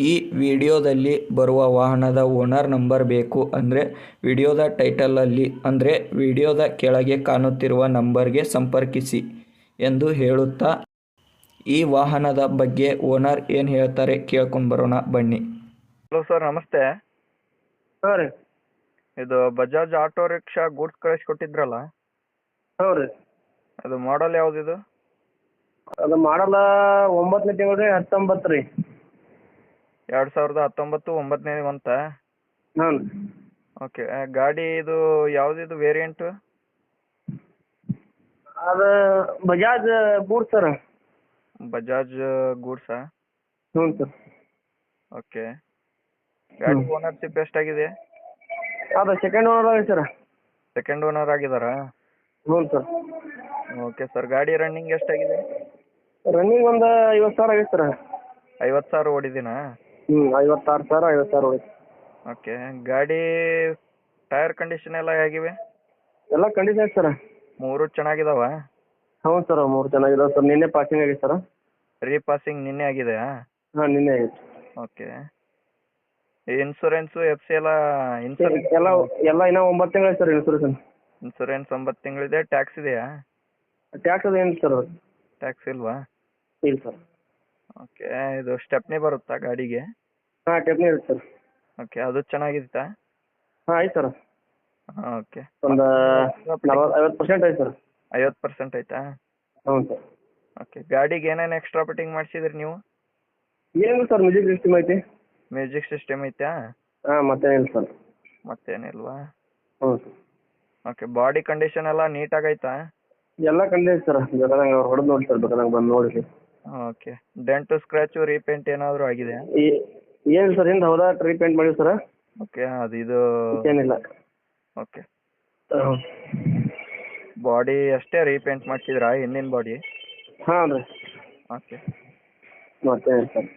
ಈ ವಿಡಿಯೋದಲ್ಲಿ ಬರುವ ವಾಹನದ ಓನರ್ ನಂಬರ್ ಬೇಕು ಅಂದರೆ ವಿಡಿಯೋದ ಟೈಟಲಲ್ಲಿ ಅಂದರೆ ವಿಡಿಯೋದ ಕೆಳಗೆ ಕಾಣುತ್ತಿರುವ ನಂಬರ್ಗೆ ಸಂಪರ್ಕಿಸಿ ಎಂದು ಹೇಳುತ್ತಾ ಈ ವಾಹನದ ಬಗ್ಗೆ ಓನರ್ ಏನು ಹೇಳ್ತಾರೆ ಕೇಳ್ಕೊಂಡು ಬರೋಣ ಬನ್ನಿ. ಹಲೋ ಸರ್ ನಮಸ್ತೆ. ಹಾಂ ರೀ. ಇದು ಬಜಾಜ್ ಆಟೋ ರಿಕ್ಷಾ ಗೂಡ್ಸ್ ಕಳಿಸ್ಕೊಟ್ಟಿದ್ರಲ್ಲ? ಹ್ಞೂ ರೀ. ಅದು ಮಾಡಲ್ ಇದು ಅದು ಮಾಡಲ್ಲ ಒಂಬತ್ತನೇ ತಿಂಗಳು ರೀ ಹತ್ತೊಂಬತ್ತು ರೀ. ಎರಡು ಸಾವಿರದ ಹತ್ತೊಂಬತ್ತು ಒಂಬತ್ತನೇ ಅಂತ ಹ್ಞೂ ಓಕೆ ಗಾಡಿ ಇದು ಯಾವುದಿದು ವೇರಿಯಂಟು ಅದು ಬಜಾಜ್ ಗೂಡ್ಸ್ ಸರ್. ಬಜಾಜ್ ಗೂಡ್ಸಾ ಹ್ಞೂ ಸರ್. ಓಕೆ ಗಾಡಿ ಓನರ್ಶಿಪ್ ಎಷ್ಟಾಗಿದೆ? ಅದು ಸೆಕೆಂಡ್ ಓನರ್ ಆಗಿ ಸರ್. ಸೆಕೆಂಡ್ ಓನರ್ ಆಗಿದಾರಾ ಹ್ಞೂ ಸರ್. ಓಕೆ ಸರ್ ಗಾಡಿ ರನ್ನಿಂಗ್ ಎಷ್ಟಾಗಿದೆ? ರನ್ನಿಂಗ್ ಒಂದು ಐವತ್ತು ಸಾವಿರ ಆಗೈತೆ ಸರ್. ಐವತ್ತು ಸಾವಿರ ಓಡಿದಿನಾ ಹ್ಞೂ ಐವತ್ತಾರು ಸಾವಿರ ಐವತ್ತು ಸಾವಿರ ಉಳಿತು. ಓಕೆ ಗಾಡಿ ಟೈರ್ ಕಂಡೀಷನ್ ಎಲ್ಲ ಹೇಗಿವೆ? ಎಲ್ಲ ಕಂಡೀಷನ್ ಐತೆ ಸರ್. ಮೂರು ಚೆನ್ನಾಗಿದಾವ? ಹ್ಞೂ ಸರ್ ಮೂರು ಚೆನ್ನಾಗಿದಾವೆ ಸರ್. ನಿನ್ನೆ ಪಾಸಿಂಗ್ ಆಗಿದೆ ಸರ್. ರೀಪಾಸಿಂಗ್ ನಿನ್ನೆ ಆಗಿದೆಯಾ ಹಾಂ ನಿನ್ನೆ ಆಗಿದೆ. ಓಕೆ. ಇನ್ಸೂರೆನ್ಸು ಎಫ್ ಸಿ ಎಲ್ಲ ಇನ್ಸೂರೆನ್ಸ್ ಎಲ್ಲ ಎಲ್ಲ ಇನ್ನೂ ಒಂಬತ್ತು ತಿಂಗಳು ಸರ್ ಇನ್ಸೂರೆನ್ಸ್ ಇನ್ಸೂರೆನ್ಸ್ ಒಂಬತ್ತು ತಿಂಗಳಿದೆ ಟ್ಯಾಕ್ಸ್ ಇದೆಯಾ? ಟ್ಯಾಕ್ಸ್ ಅದು ಏನು ಸರ್. ಟ್ಯಾಕ್ಸ್ ಇಲ್ವಾ? ಇಲ್ಲ ಸರ್. ಓಕೆ ಇದು ಸ್ಟೆಪ್ನಿ ಬರುತ್ತಾ ಗಾಡಿಗೆ? ಹಾಂ ಟೆಪ್ನಿ ಇರುತ್ತೆ ಸರ್. ಓಕೆ ಅದು ಚೆನ್ನಾಗಿರುತ್ತಾ? ಹಾಂ ಆಯ್ತು ಸರ್. ಓಕೆ. ಒಂದು ನಲ್ವತ್ತು ಐವತ್ತು ಪರ್ಸೆಂಟ್ ಐತೆ ಸರ್. ಐವತ್ತು ಪರ್ಸೆಂಟ್ ಆಯ್ತಾ? ಹ್ಞೂ ಸರ್. ಓಕೆ ಗಾಡಿಗೆ ಏನೇನು ಎಕ್ಸ್ಟ್ರಾ ಫಿಟ್ಟಿಂಗ್ ಮಾಡಿಸಿದ್ರಿ ನೀವು? ಏನು ಸರ್ ಮ್ಯೂಸಿಕ್ ಸಿಸ್ಟಮ್ ಐತಿ. ಮ್ಯೂಸಿಕ್ ಸಿಸ್ಟಮ್ ಐತಾ? ಹಾಂ ಮತ್ತೇನಿಲ್ಲ ಸರ್. ಮತ್ತೇನಿಲ್ವಾ? ಹ್ಞೂ ಸರ್. ಓಕೆ ಬಾಡಿ ಕಂಡೀಷನ್ ಎಲ್ಲ ನೀಟಾಗೈತಾ ಎಲ್ಲ ಕಂಡಿದೆ ಸರ್ ಬೇಕಾದಂಗೆ ಅವ್ರು ಹೊಡೆದು ನೋಡಿ ಸರ್ ಬೇಕಾದಂಗೆ ಬಂದು ನೋಡಿ ಓಕೆ ಡೆಂಟು ಸ್ಕ್ರ್ಯಾಚು ರೀಪೇಂಟ್ ಏನಾದರೂ ಆಗಿದೆಯಾ? ಈ ಏನಿಲ್ಲ ಸರ್ ಹಿಂದೆ ಹೌದಾ? ಟ್ರೀಟ್ಮೆಂಟ್ ಮಾಡಿವಿ ಸರ್? ಓಕೆ ಅದು ಇದು ಏನಿಲ್ಲ. ಓಕೆ. ಬಾಡಿ ಅಷ್ಟೇ ರೀಪೇಂಟ್ ಮಾಡ್ಸಿದ್ರ ಹಿಂದಿನ ಬಾಡಿ? ಹಾಂ ರೀ. ಓಕೆ. ಮತ್ತೆ ಸರ್?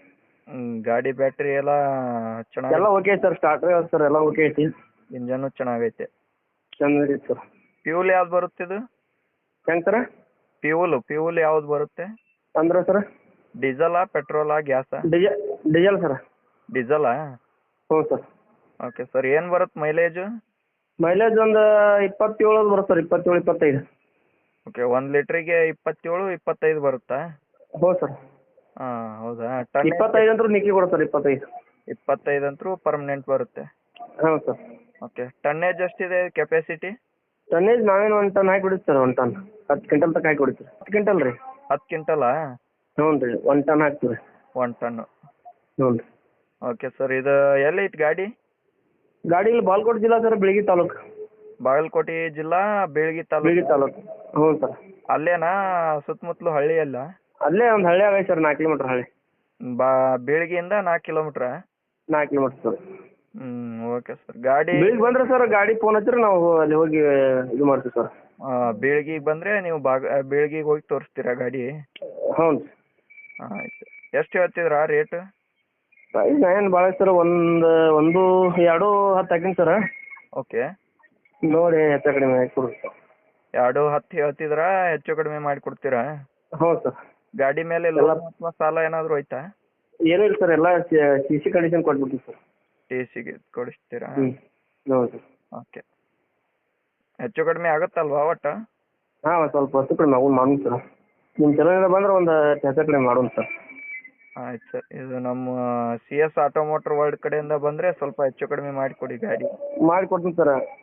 ಗಾಡಿ ಬ್ಯಾಟ್ರಿ ಎಲ್ಲ ಎಲ್ಲ ಚೆನ್ನಾಗಿ ಓಕೆ ಸರ್ ಸ್ಟಾರ್ಟ್ರ್ ಸರ್ ಎಲ್ಲ ಓಕೆ ಐತಿ. ಇಂಜನ್ನು ಚೆನ್ನಾಗೈತೆ? ಚೆನ್ನಾಗೈತಿ ಸರ್. ಫ್ಯೂಲ್ ಯಾವ್ದು ಬರುತ್ತೆ ಇದು? ಹೆಂಗ್ ಸರ್? ಫ್ಯೂಲ್ ಫ್ಯೂಲ್ ಯಾವ್ದು ಬರುತ್ತೆ? ಅಂದ್ರೆ ಸರ್? ಡೀಸೆಲ್ ಪೆಟ್ರೋಲಾ ಗ್ಯಾಸ್ ಡೀಸೆಲ್ ಸರ್. ಡೀಸಲಾ ಹ್ಞೂ ಸರ್. ಓಕೆ ಸರ್ ಏನು ಬರುತ್ತೆ ಮೈಲೇಜು ಮೈಲೇಜ್ ಒಂದು ಇಪ್ಪತ್ತೇಳು ಬರುತ್ತೆ ಸರ್ ಇಪ್ಪತ್ತೇಳು ಇಪ್ಪತ್ತೈದು. ಓಕೆ ಒಂದು ಲೀಟ್ರಿಗೆ ಇಪ್ಪತ್ತೇಳು ಇಪ್ಪತ್ತೈದು ಬರುತ್ತಾ? ಹ್ಞೂ ಸರ್. ಹಾಂ ಹೌದಾ? ಟನ್ ಇಪ್ಪತ್ತೈದು ಅಂತೂ ನಿಕ್ಕಿ ಕೊಡುತ್ತೆ ಸರ್ ಇಪ್ಪತ್ತೈದು. ಇಪ್ಪತ್ತೈದು ಅಂತೂ ಪರ್ಮನೆಂಟ್ ಬರುತ್ತೆ. ಹಾಂ ಸರ್. ಓಕೆ ಟನ್ನೇಜ್ ಎಷ್ಟಿದೆ ಕೆಪಾಸಿಟಿ ಟನ್ನೇಜ್ ನಾವೇನು ಒಂದು ಟನ್ ಹಾಕಿ ಹೊಡಿತೀವಿ ಸರ್ ಒಂದು ಟನ್. ಹತ್ತು ಕ್ವಿಂಟಲ್ ತನಕ ಹಾಕಿ ಹೊಡಿತೀವಿ ಹತ್ತು ಕ್ವಿಂಟಲ್ ರೀ. ಹತ್ತು ಕ್ವಿಂಟಲಾ? ಹ್ಞೂ ರೀ ಒಂದು ಟನ್ ಹಾಕ್ತೀವಿ. ಒನ್ ಟನ್ ಹ್ಞೂ ರೀ. ಓಕೆ ಸರ್ ಇದು ಎಲ್ಲೈತೆ ಗಾಡಿ? ಗಾಡಿ ಇಲ್ಲಿ ಬಾಲ್ಕೋಟ್ ಜಿಲ್ಲಾ ಸರ್ ಬೆಳಗಿ ತಾಲೂಕು. ಬಾಗಲಕೋಟೆ ಜಿಲ್ಲಾ ಬೀಳ್ಗಿ ಬೆಳಗಿ ತಾಲೂಕು. ತಾಲೂಕು ಹ್ಞೂ ಸರ್. ಅಲ್ಲೇನಾ? ಸುತ್ತಮುತ್ತಲು ಹಳ್ಳಿ ಅಲ್ಲ? ಅಲ್ಲೇ ಒಂದು ಹಳ್ಳಿ ಆಗೈತೆ ಸರ್ ನಾಲ್ಕು ಕಿಲೋಮೀಟ್ರ್ ಹಳ್ಳಿ. ಬಾ ಬೆಳಗಿಯಿಂದ ನಾಲ್ಕು ಕಿಲೋಮೀಟ್ರ? ನಾಲ್ಕು ಕಿಲೋಮೀಟ್ರ್ ಸರ್. ಹ್ಞೂ ಓಕೆ ಸರ್ ಗಾಡಿ ಬೆಳಿಗ್ಗೆ ಬಂದ್ರೆ ಸರ್ ಗಾಡಿ ಫೋನ್ ಹಚ್ಚಿದ್ರೆ ನಾವು ಅಲ್ಲಿ ಹೋಗಿ ಇದು ಮಾಡ್ತೀವಿ ಸರ್. ಬೀಳ್ಗಿಗೆ ಬಂದ್ರೆ ನೀವು ಬಾಗ ಬೆಳಗಿಗೆ ಹೋಗಿ ತೋರಿಸ್ತೀರಾ ಗಾಡಿ? ಹ್ಞೂ ಆಯ್ತು. ಎಷ್ಟು ಹೇಳ್ತಿದ್ರಾ ರೇಟ್? ಪ್ರೈಸ್ ಏನು ಭಾಳ ಸರ್ ಒಂದು ಒಂದು ಎರಡು ಹತ್ತು ಹಾಕಿನಿ ಸರ್ ಓಕೆ ನೋಡಿ ಹೆಚ್ಚು ಕಡಿಮೆ ಹಾಕಿ ಕೊಡ್ರಿ ಸರ್ ಎರಡು ಹತ್ತು ಹೇಳ್ತಿದ್ರಾ ಹೆಚ್ಚು ಕಡಿಮೆ ಮಾಡಿ ಕೊಡ್ತೀರಾ? ಹ್ಞೂ ಸರ್ ಗಾಡಿ ಮೇಲೆ ಎಲ್ಲ- ಲೋನ್ ಅಥವಾ ಸಾಲ ಏನಾದರೂ ಐತಾ ಏನೂ ಇಲ್ಲ ಸರ್ ಎಲ್ಲ ಸಿ ಸಿ ಕಂಡೀಷನ್ ಕೊಟ್ಬಿಡ್ತೀವಿ ಸರ್ ಟಿ ಸಿಗೆ ಕೊಡಿಸ್ತೀರಾ? ಹ್ಞೂ ಹ್ಞೂ ಸರ್ ಓಕೆ ಹೆಚ್ಚು ಕಡಿಮೆ ಆಗುತ್ತಲ್ವಾ ಒಟ್ಟು? ಹಾಂ ಒಂದು ಸ್ವಲ್ಪ ಹೆಚ್ಚು ಕಡಿಮೆ ಆಗೋದು ಮಾಡೋಣ ಸರ್ ನಿಮ್ಮ ಚಲೋದಿಂದ ಬಂದ್ರೆ ಒಂದು ಹೆಚ್ಚು ಕಡಿಮೆ ಮಾಡೋಣ ಸರ್ ಆಯ್ತು. ಸರ್ ಇದು ನಮ್ಮ C S auto motor world ಕಡೆಯಿಂದ ಬಂದ್ರೆ ಸ್ವಲ್ಪ ಹೆಚ್ಚು ಕಡಿಮೆ ಮಾಡಿಕೊಡಿ ಗಾಡಿ. ಮಾಡಿ ಕೊಡ್ತೀನಿ ಸರ್.